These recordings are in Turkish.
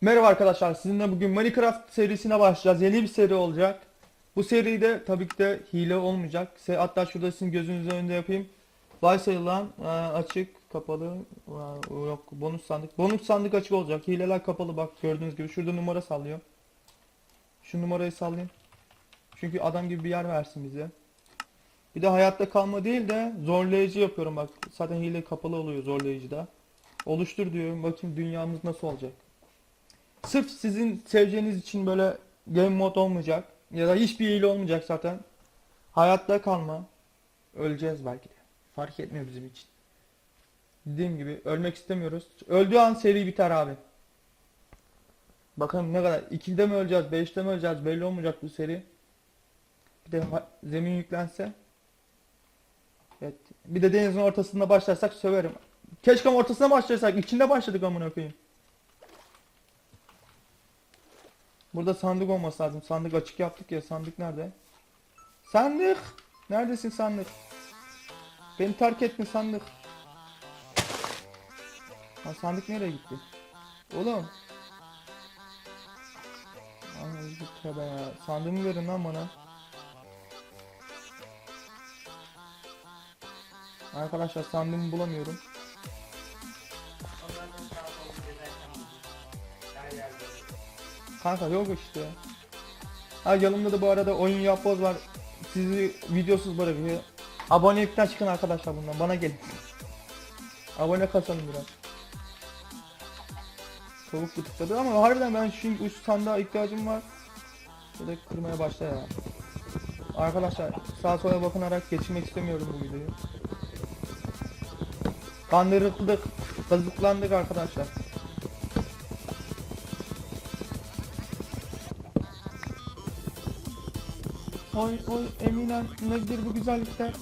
Merhaba arkadaşlar, sizinle bugün Minecraft serisine başlayacağız. Yeni bir seri olacak. Bu seride tabii ki de hile olmayacak. Hatta şurada sizin gözünüzün önünde yapayım. Varsayılan e, açık, kapalı, e, yok bonus sandık. Bonus sandık açık olacak. Hileler kapalı bak gördüğünüz gibi. Şurada numara sallıyor. Şu numarayı sallayayım. Çünkü adam gibi bir yer versin bize. Bir de hayatta kalma değil de zorlayıcı yapıyorum bak. Zaten hile kapalı oluyor zorlayıcıda. Oluştur diyorum. Bakayım dünyamız nasıl olacak. Sırf sizin seveceğiniz için böyle game mod olmayacak. Ya da hiçbir hile olmayacak zaten. Hayatta kalma. Öleceğiz belki de. Fark etmiyor bizim için. Dediğim gibi ölmek istemiyoruz. Öldüğü an seri biter abi. Bakalım ne kadar. 2'de mi öleceğiz, 5'te mi öleceğiz belli olmayacak bu seri. De zemin yüklense. Evet. Bir de denizin ortasında başlarsak söverim. Keşke ortasına başlasak. İçinde başladık amına koyayım. Burada sandık olması lazım. Sandık açık yaptık ya. Sandık nerede? Sandık! Neredesin sandık? Beni terk etme sandık. Ha sandık nereye gitti? Oğlum. Sandığımı verin lan bana. Arkadaşlar sandığımı bulamıyorum. Kanka yok işte. Ha yanımda da bu arada oyun yapboz var. Sizi videosuz bırakıyor. Abonelikten çıkın arkadaşlar bundan. Bana gelin. Abone kasalım biraz. Tavuk bu tıkladı ama harbiden ben şimdi üst sandığa ihtiyacım var. Şöyle kırmaya başla ya. Arkadaşlar sağa sola bakınarak geçirmek istemiyorum bu videoyu. Kandırıldık. Kazıklandık arkadaşlar. Oy oy Eminem nedir bu güzellikler?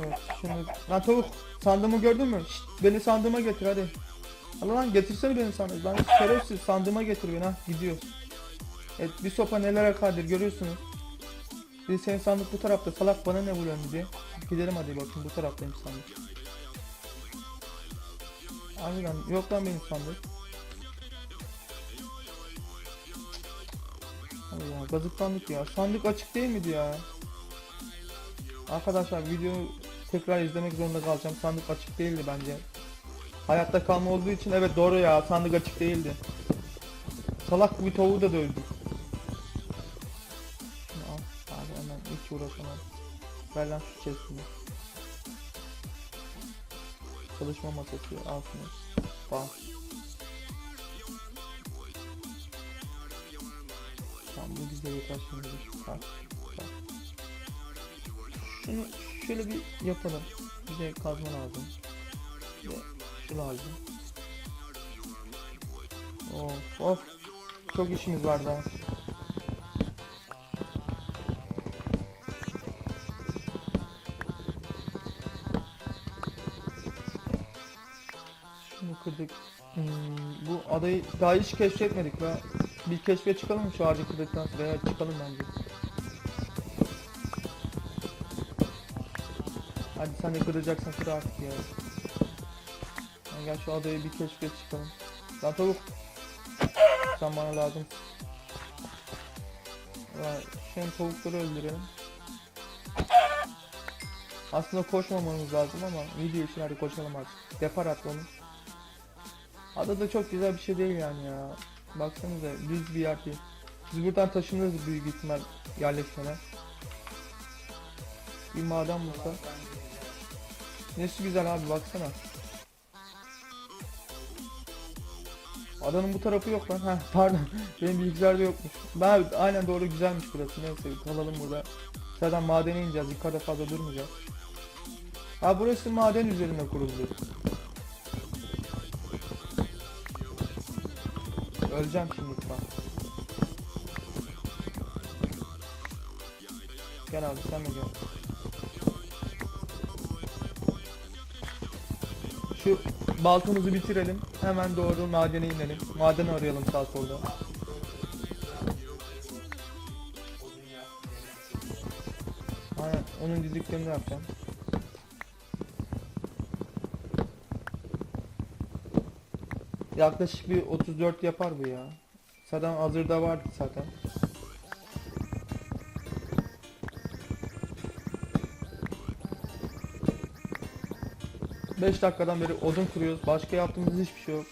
Evet şimdi lan tavuk sandığımı gördün mü? Şşt, beni sandığıma getir hadi. Allah lan getirsene beni sandığı. Lan şerefsiz sandığıma getir beni ha gidiyoruz. Evet bir sopa nelere kadir görüyorsunuz. Bir senin sandık bu tarafta salak bana ne vuruyorsun diye. Gidelim hadi bakın bu taraftayım sandık. Aynen yok lan benim sandık. Ya gazıklandık ya. Sandık açık değil miydi ya? Arkadaşlar video tekrar izlemek zorunda kalacağım. Sandık açık değildi bence. Hayatta kalma olduğu için evet doğru ya sandık açık değildi. Salak bir tavuğu da dövdük. Abi hemen hiç uğraşamam. Ver lan şu chest'ini. Çalışma masası al şunu. Bak. Tamam bu bize yeter şimdi. Bak. Bak. Şunu şöyle bir yapalım. Bize kazma lazım. De şu lazım. Of of. Çok işimiz var daha. Kırdık. Hmm, bu adayı daha hiç keşfetmedik ve bir keşfe çıkalım şu ağacı kırdıktan sonra ya çıkalım bence. Hadi sen de kıracaksan kır artık ya. Yani gel şu adayı bir keşfe çıkalım. Lan tavuk. Sen bana lazım. Ya şimdi tavukları öldürelim. Aslında koşmamamız lazım ama video için hadi koşalım artık. Depar at onu. Adada çok güzel bir şey değil yani ya. Baksanıza düz bir yer değil. Biz buradan taşınırız büyük ihtimal yerleşmene. Bir maden bulsa. Nesi güzel abi baksana. Adanın bu tarafı yok lan. Heh pardon. Benim bilgisayarda yokmuş. Ben aynen doğru güzelmiş burası. Neyse kalalım burada. Zaten madene ineceğiz. Yukarıda fazla durmayacağız. Ha burası maden üzerine kuruldu. Öleceğim şimdi bak. Gel abi sen de gel. Şu baltamızı bitirelim. Hemen doğru madene inelim. Maden arayalım sağ solda. Aynen onun diziklerini yapacağım. Yaklaşık bir 34 yapar bu ya. Zaten hazırda vardı zaten. Beş dakikadan beri odun kırıyoruz. Başka yaptığımız hiçbir şey yok.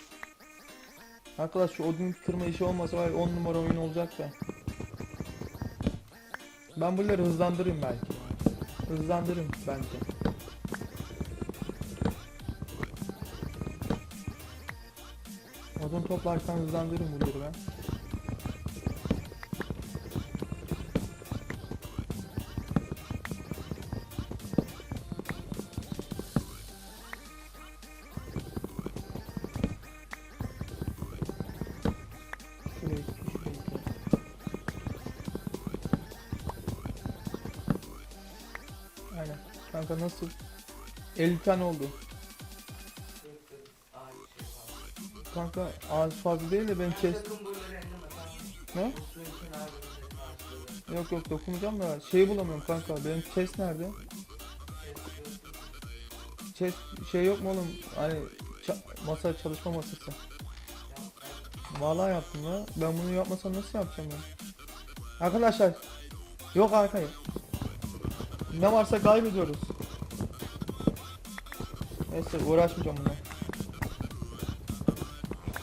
Arkadaş şu odun kırma işi olmasa var 10 numara oyun olacak da. Ben bunları hızlandırayım belki. Hızlandırırım bence. Odun toplarken hızlandırırım bunları ben. Aynen. Kanka nasıl? 50 tane oldu. Kanka ağaç fazla değil de ben chest... Ne? Yok yok dokunacağım da şeyi bulamıyorum kanka. Benim chest nerede? Chest şey yok mu oğlum? Hani ça- masa çalışma masası. Vallahi yaptım ya. Ben bunu yapmasam nasıl yapacağım ben? Arkadaşlar yok arkayı. Ne varsa kaybediyoruz. Neyse uğraşmayacağım bununla.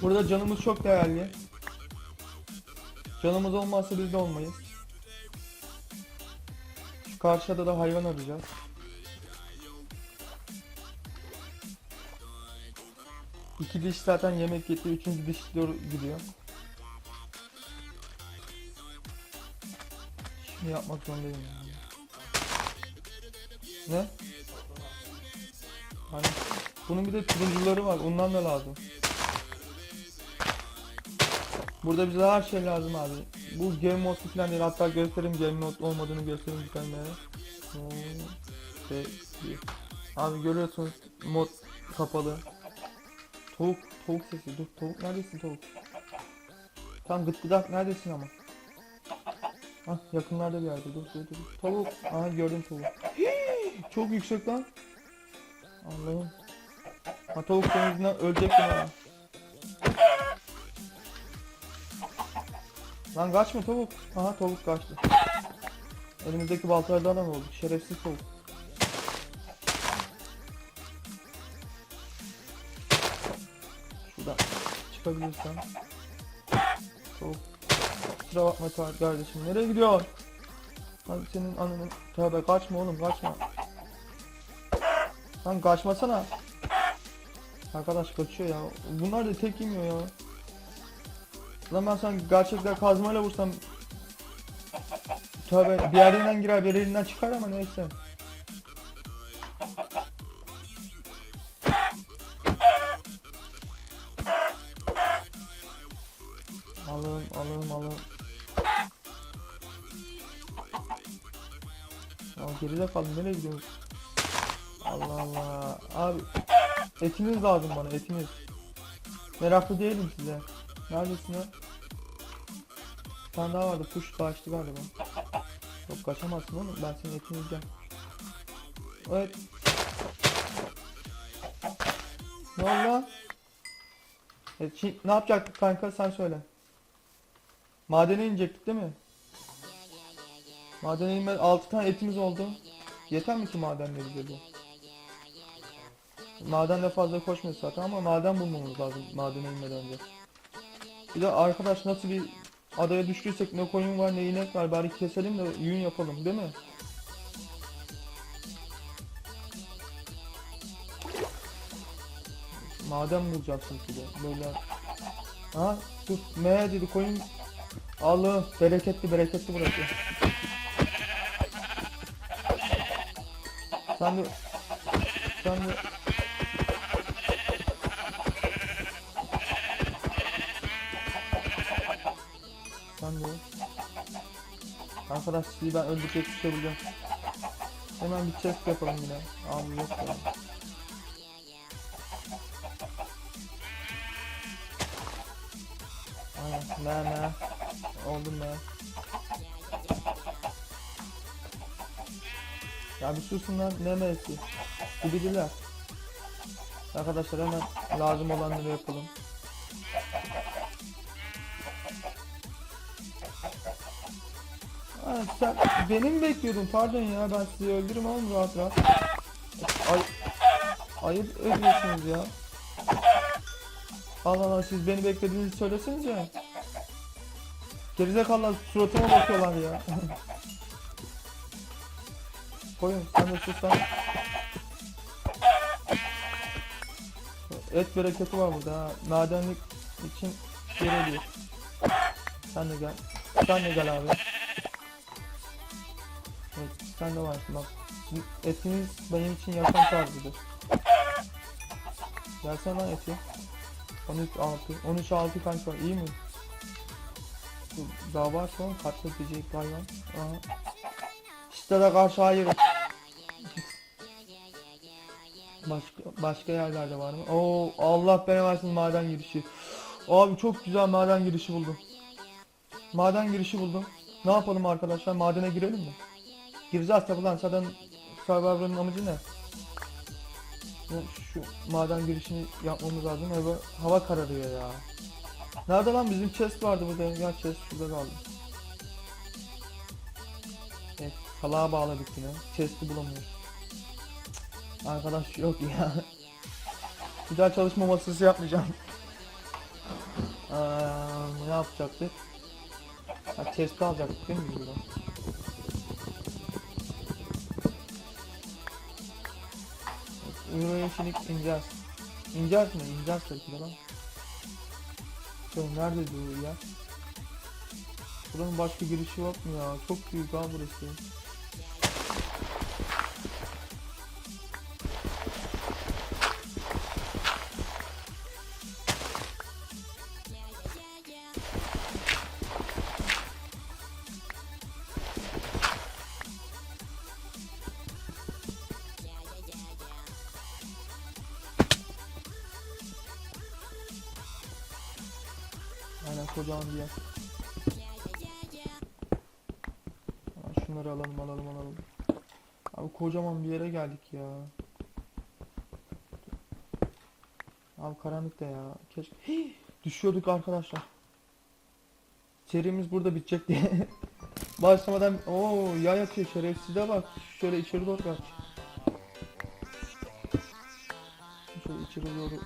Burada canımız çok değerli. Canımız olmazsa biz de olmayız. Şu karşıda da hayvan arayacağız. İki diş zaten yemek yetti. Üçüncü diş doğru gidiyor. Şunu yapmak zorundayım yani. Ne? Hani bunun bir de turuncuları var. Ondan da lazım. Burada bize her şey lazım abi. Bu game mode falan değil. Hatta göstereyim game mode olmadığını göstereyim bir tane. Oo, şey. Abi görüyorsunuz mod kapalı. Tavuk, tavuk sesi. Dur tavuk neredesin tavuk? Tam gıt gıdak neredesin ama? Ah yakınlarda bir yerde. Dur dur dur. Tavuk. Aha gördüm tavuğu. Hii, Çok yüksek lan. Allah'ım. Ha tavuk senin yüzünden ölecektim Lan kaçma tavuk. Aha tavuk kaçtı. Elimizdeki baltalardan olduk. Şerefsiz tavuk. Şuradan çıkabilirsem. Tavuk. Kusura bakma kardeşim. Nereye gidiyorsun? Lan senin ananın. Tövbe kaçma oğlum kaçma. Lan kaçmasana. Arkadaş kaçıyor ya. Bunlar da tek yemiyor ya. Lan ben sana gerçekten kazmayla vursam Tövbe bir yerinden girer bir yerinden çıkar ama neyse. Alın alın alın. Ya geride kaldım nereye gidiyoruz? Allah Allah. Abi etiniz lazım bana etiniz. Meraklı değilim size. Neredesin ya? Bir tane daha vardı. Push kaçtı galiba. Yok kaçamazsın oğlum. Ben senin etini yiyeceğim. Evet. Ne oldu lan? Evet, şimdi ne yapacaktık kanka sen söyle. Madene inecektik değil mi? Madene inme 6 tane etimiz oldu. Yeter mi ki madenleri bize bu? Madende fazla koşmuyoruz zaten ama maden bulmamız lazım madene inmeden önce. Bir de arkadaş nasıl bir adaya düştüysek ne koyun var ne inek var bari keselim de yün yapalım değil mi? Maden bulacaksın ki de böyle. Ha dur me dedi koyun. Allah'ım bereketli bereketli burası. Sen de sen de Arkadaş sizi ben öldürecek tutabileceğim. Hemen bir chest yapalım yine. Abi yok ya. Aynen me. Oldu me. Ya bir susun lan ne mevsi. Gibidiler. Arkadaşlar hemen lazım olanları yapalım. Ha, sen beni mi bekliyordun? Pardon ya ben sizi öldürürüm oğlum rahat rahat. Ay, ayıp ediyorsunuz ya. Allah Allah siz beni beklediğinizi söylesenize. Gerizekalılar suratıma bakıyorlar ya. Koyun sen de sus lan. Et bereketi var burada ha. Madenlik için yer ediyor. Sen de gel. Sen de gel abi. Evet, sen de varsın bak. Etiniz benim için yaşam tarzıdır. Gelsene lan eti. 13 6 13 6 kanka iyi mi? Daha var son katledecek hayvan. Aha. İşte de karşı hayır. Başka başka yerlerde var mı? Oo Allah beni versin maden girişi. Abi çok güzel maden girişi buldum. Maden girişi buldum. Ne yapalım arkadaşlar? Madene girelim mi? Gireceğiz tabi lan zaten Survivor'ın amacı ne? Şu maden girişini yapmamız lazım. Hava, hava kararıyor ya. Nerede lan bizim chest vardı burada. Ya chest şurada kaldı. Evet, salağa bağladık yine. Chest'i bulamıyoruz. Arkadaş yok ya. Bir daha çalışma masası yapmayacağım. Aa, ne yapacaktık? Ha chest'i alacaktık değil mi buradan? Uyumaya şimdi ineceğiz. İneceğiz mi? İneceğiz tabii ki de lan. Şöyle nerede bu ya? Buranın başka girişi yok mu ya? Çok büyük ha burası. Kocaman bir yere geldik ya. Abi karanlıkta ya. Keşke Hii! düşüyorduk arkadaşlar. Serimiz burada bitecek diye. Başlamadan o yay atıyor şerefsize bak. Şöyle içeri doğru kaç. Şöyle içeri doğru.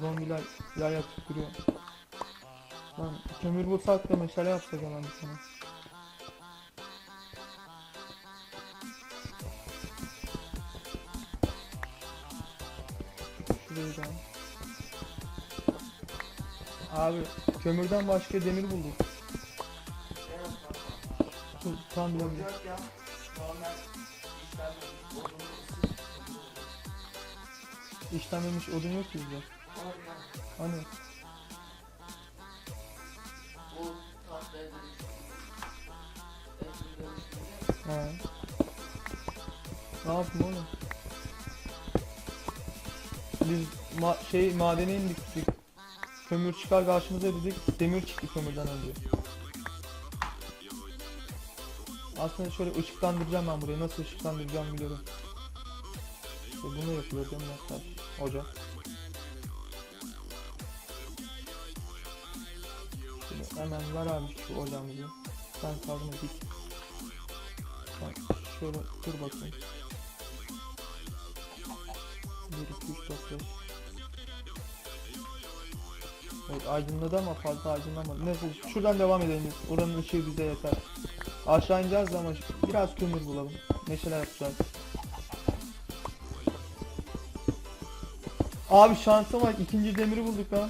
Zombiler yay atıp duruyor. Lan kömür bulsak da meşale yapsak hemen bir tane. Şurayı. Abi kömürden başka demir bulduk. Tam. Normal işlenmemiş odun yok ki bizde. Hani he. Ne yapayım oğlum? Biz ma şey madene indik. Kömür çıkar karşımıza dedik. Demir çıktı kömürden önce. Aslında şöyle ışıklandıracağım ben burayı. Nasıl ışıklandıracağım biliyorum. İşte bunu yapıyor değil mi? Ocak. Şimdi hemen ver abi şu ocağımızı. Sen kazma dik. Şöyle dur bakayım. 1, 2, 3, 4, 5. Evet aydınladı ama fazla aydınlamadı. Neyse şuradan devam edelim. Oranın ışığı bize yeter. Aşağı ineceğiz ama biraz kömür bulalım. Meşale yapacağız. Abi şansa bak ikinci demiri bulduk ha.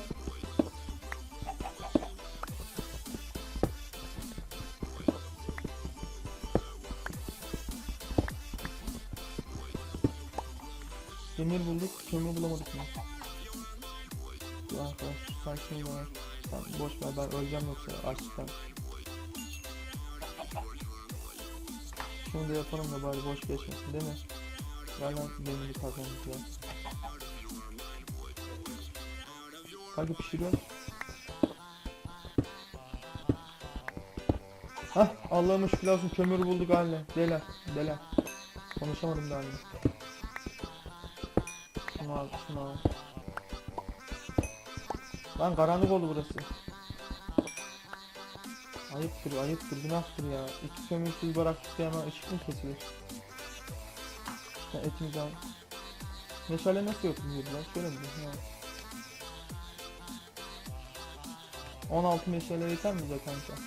Mı? Dur arkadaş, sakin ol. Sen boş ver, ben öleceğim yoksa açlıktan. Şunu da yapalım da bari boş geçmesin değil mi? Gel lan demiri kazmamız lazım. Hadi pişiriyoruz. Hah Allah'ıma şükür olsun kömür bulduk haline. Beyler, beyler. Konuşamadım daha önce. Al, şunu al. Lan karanlık oldu burası. Ayıptır, ayıptır, günahtır ya. İki kömürsüz bıraktık diye hemen ışık mı kesilir? Sen etimizi al. Meşale nasıl yapılıyor lan? Şöyle mi? Ha. 16 meşale yeter mi bize kanka?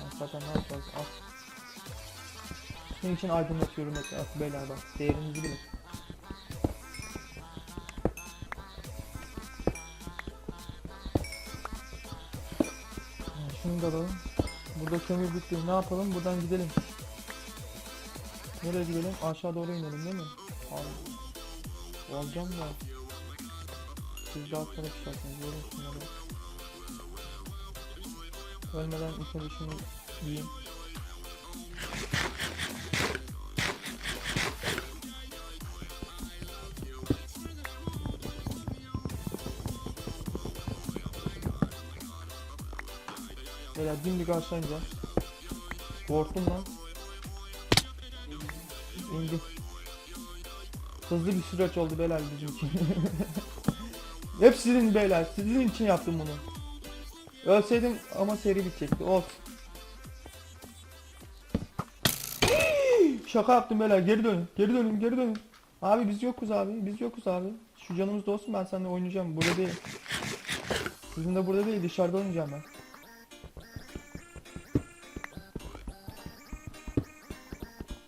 Ya zaten ne yapacağız? Al. Senin için aydınlatıyorum etrafı beyler bak. Değerinizi bilin. Ya Şunu da alalım. Burada kömür bitti. Ne yapalım? Buradan gidelim. Nereye gidelim? Aşağı doğru inelim değil mi? Abi. Olacağım da. Siz daha sonra pişersiniz. Görün şunları. Ölmeden ilk önce Beyler dimdik aşağı ineceğim. Korktum lan. İndim. Hızlı bir süreç oldu beyler bizim için. Hep sizin beyler. Sizin için yaptım bunu. Ölseydim ama seri bitecekti. Olsun. Şaka yaptım beyler. Geri dönün. Geri dönün. Geri dönün. Abi biz yokuz abi. Biz yokuz abi. Şu canımız da olsun ben seninle oynayacağım. Burada değil. Sizin de burada değil. Dışarıda oynayacağım ben.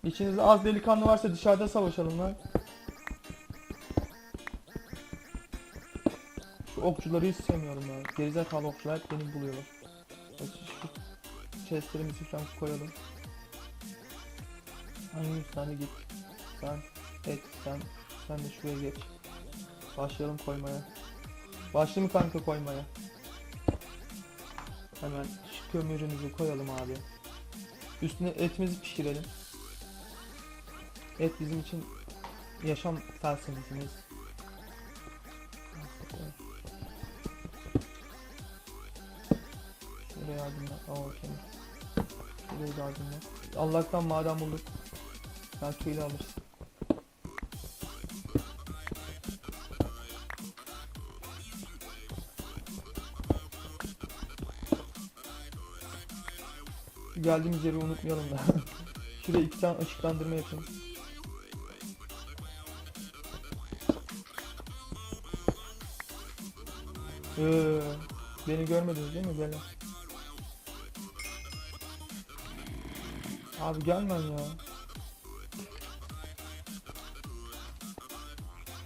İçinizde az delikanlı varsa dışarıda savaşalım lan. Şu okçuları hiç sevmiyorum ya. Gerizekalı okçular hep beni buluyorlar. Şu chestlerimizi falan koyalım. Hangi sen de git. Sen et sen sen de şuraya geç. Başlayalım koymaya. Başlı mı kanka koymaya? Hemen şu kömürümüzü koyalım abi. Üstüne etimizi pişirelim. Et bizim için yaşam felsefemiz. Şuraya yardımla. Aa okey. Şuraya da yardımla. Allah'tan maden bulduk. Sen suyla alırsın. Geldiğimiz yeri unutmayalım da. Şuraya iki tane ışıklandırma yapayım. Ee, beni görmediniz değil mi böyle? Abi gelmen ya.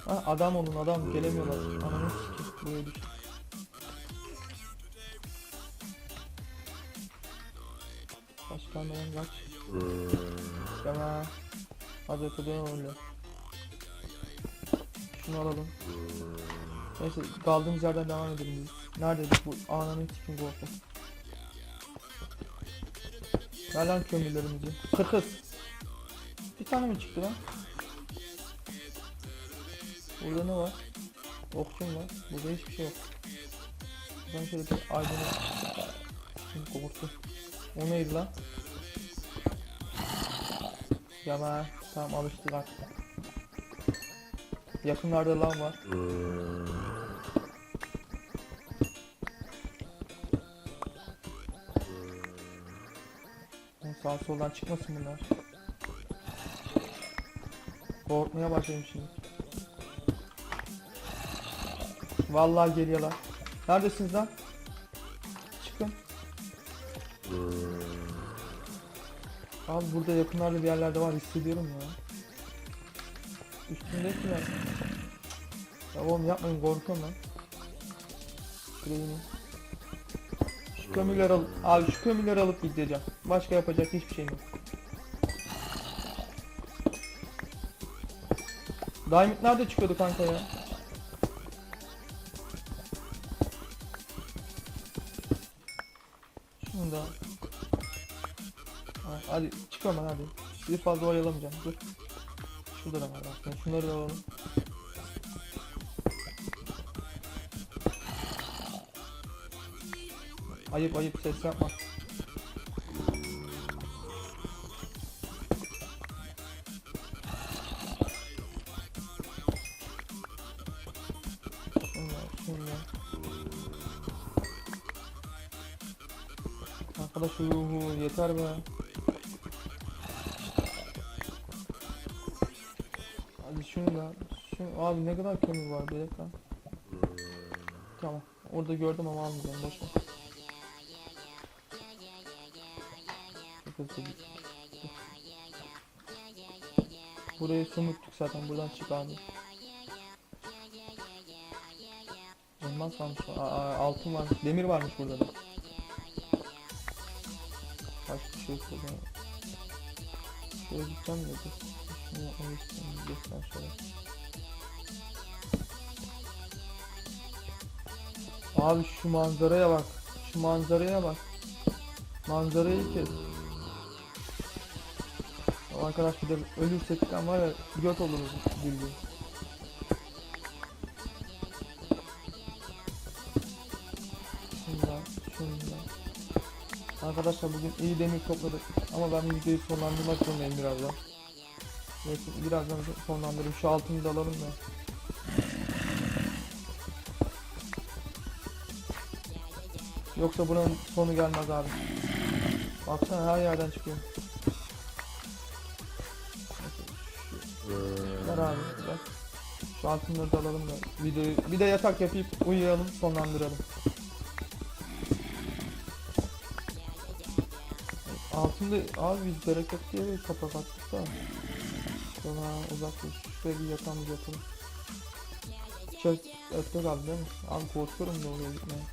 Ha, adam olun adam gelemiyorlar. Ananı sikeyim buraya düş. Başkanların kaç? Tamam. Hadi öteden öyle. Şunu alalım. Neyse kaldığımız yerden devam edelim biz. Neredeydik bu? Ananın tikim korktum. Ver lan kömürlerimizi. Kırkız. Bir tane mi çıktı lan? Burada ne var? Okçum var. Burada hiçbir şey yok. Ben şöyle bir aydın'a... Şimdi korktu. O neydi lan? Yama. Tamam alıştık artık. Yakınlarda lan var. Sağ soldan çıkmasın bunlar. Korkmaya başladım şimdi. Vallahi geliyorlar. Neredesiniz lan? Çıkın. Abi burada yakınlarda bir yerlerde var hissediyorum ya. Üstündekiler. Ya oğlum yapmayın korkuyorum. Şuraya ineyim. Şu kömürleri alıp, abi şu kömürleri alıp gideceğim. Başka yapacak hiçbir şeyim yok. Diamond nerede çıkıyordu kanka ya? Şunu da. Ha, hadi çıkıyorum ben hadi. Bir fazla oyalamayacağım dur. Şurada da var. Şunları da alalım. Ayıp ayıp ses yapma. Arkadaş yuhu yeter be. Hadi şunu da. Şunu, abi ne kadar kömür var bir dakika. Tamam. Orada gördüm ama almayacağım boş ver. Git. Burayı sömürttük zaten. Buradan çık abi. Elmas varmış. Aa, altın varmış. Demir varmış burada da. Kaç bir şey şurada. Şöyle gideceğim de. Şunu istiyorum. Göster şöyle. Abi şu manzaraya bak. Şu manzaraya bak. Manzarayı kes. Arkadaş bir de ölürsek ben var ya göt oluruz bildiğin. Şundan, şundan. Arkadaşlar bugün iyi demir topladık ama ben videoyu sonlandırmak zorundayım birazdan. Evet, birazdan sonlandırayım. Şu altını da alalım da. Yoksa bunun sonu gelmez abi. Baksana her yerden çıkıyor. Şu altınları da alalım da videoyu bir de yatak yapıp uyuyalım sonlandıralım. Altında abi biz bereket diye bir kapak attık da. Sonra uzak dur. Şuraya bir yatağımızı yapalım. Çöz öttek abi değil mi? Abi korkuyorum da oraya gitmeye.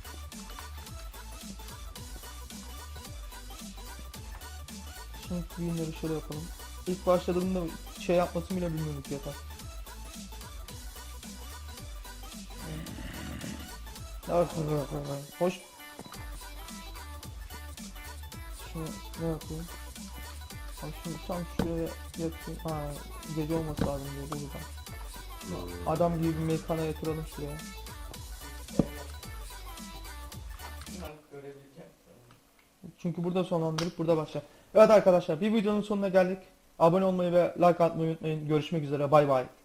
Şimdi düğünleri şöyle yapalım. İlk başladığımda şey yapmasını bile bilmiyorduk yatak. Hoş. Şunu ne yapayım? Abi şunu tam şuraya yapayım. Ha gece olması lazım diye bu yüzden. Adam gibi bir mekana yatıralım şuraya. Çünkü burada sonlandırıp burada başlar. Evet arkadaşlar bir videonun sonuna geldik. Abone olmayı ve like atmayı unutmayın. Görüşmek üzere bay bay.